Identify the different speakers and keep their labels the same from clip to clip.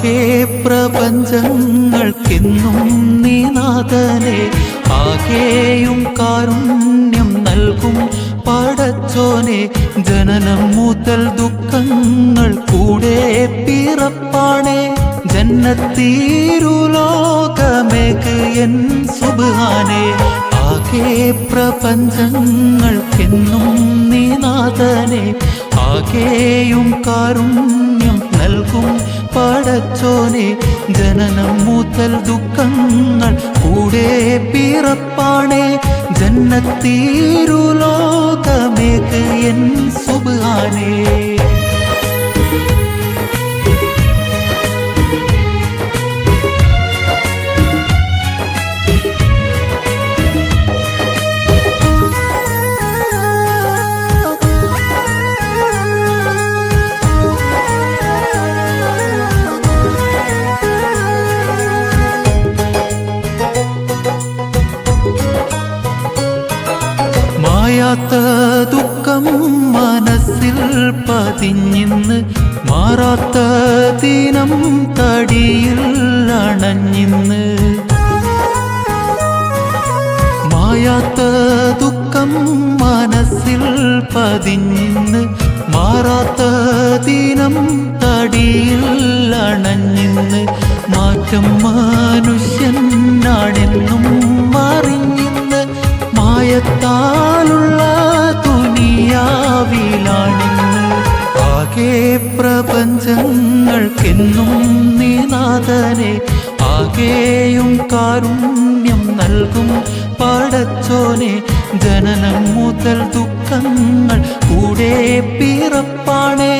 Speaker 1: പ്രപഞ്ചങ്ങൾക്കെന്നും നീ നാഥനെ. ആകെയും കാരുണ്യം നൽകും പടച്ചോനെ. ജനനം മുതൽ ദുഃഖങ്ങൾ കൂടെ പിറപ്പാണേ. ജന്നത്തീരുലോകമേക്ക് എൻ സുബാനെ. ആകെ പ്രപഞ്ചങ്ങൾക്കെന്നും നീ നാഥനെ. ആകെയും കാരുണ്യം നൽകും പടച്ചോനെ ജനനം മൂത്തൽ ദുഃഖങ്ങൾ കൂടെ പിറപ്പാണേ. ജന്നത്തീരുലോകമേക്ക് എൻ സുബാനേ. ദുഃഖം മനസ്സിൽ പതിഞ്ഞിന്ന് മാറാത്ത ദിനം തടിയിൽ അണഞ്ഞിന്ന്. മായാത്ത ദുഃഖം മനസ്സിൽ പതിഞ്ഞിന്ന് മാറാത്ത ദിനം തടിയിൽ അണഞ്ഞിന്ന്. മാറ്റം മനുഷ്യനാണെന്നും ആകെ പ്രപഞ്ചങ്ങൾക്കെന്നും നീനാഥനെ ആകെയും കാരുണ്യം നൽകും പടച്ചോനെ. ജനനം മുതൽ ദുഃഖങ്ങൾ കൂടെ പിറപ്പാണേ.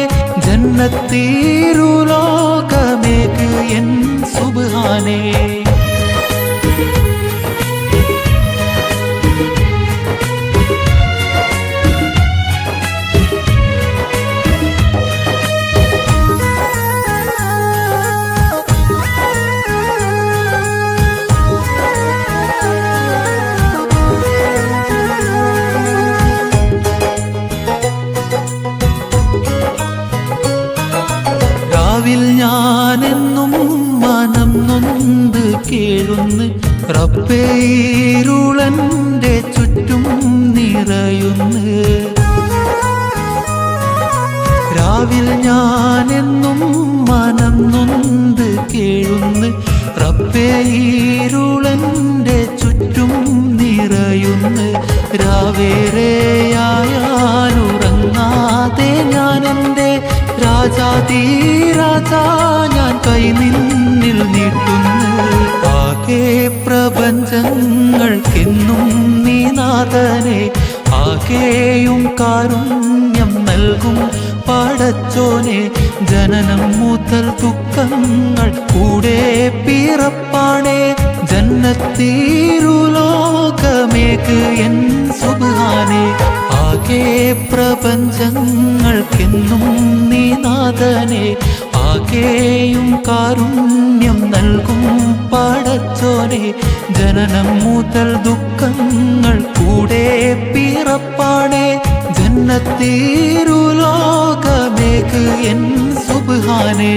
Speaker 1: ജന്നത്തീരുലോകമേക്ക് എൻ സുബാനേ രാവിൽ ഞാനെന്നും മനം നൊന്ത് കേഴുന്ന്. റപ്പേരുളന്റെ ചുറ്റും നിറയുന്ന്. രാവിൽ ഞാനെന്നും മനം നൊന്ത് കേഴുന്ന്. റപ്പേരുളന്റെ ചുറ്റും നിറയുന്ന്. രാവേറെയായാലുറങ്ങാതെ രാജാ ഞാൻ കൈ നിന്നിൽ നീട്ടുന്നു. ആകെ പ്രപഞ്ചങ്ങൾക്കെന്നും നീ നാഥനെ. ആകെയും കാരുണ്യം നൽകും പടച്ചോനെ. ജനനം മുതൽ ദുഃഖങ്ങൾ കൂടെ പിറപ്പാണേ. ജന്നത്തീരുലോകമേക്ക് എൻ സുബാനെ. ആകെ പ്രപഞ്ചങ്ങൾക്കെന്നും നീ നാഥനെ. ആകെയും കാരുണ്യം നൽകും പടച്ചോനെ. ജനനം മുതൽ ദുഃഖങ്ങൾ കൂടെ പിറപ്പാണേ. ജന്നത്തീരുലോകമേക്ക് എൻ സുബാനേ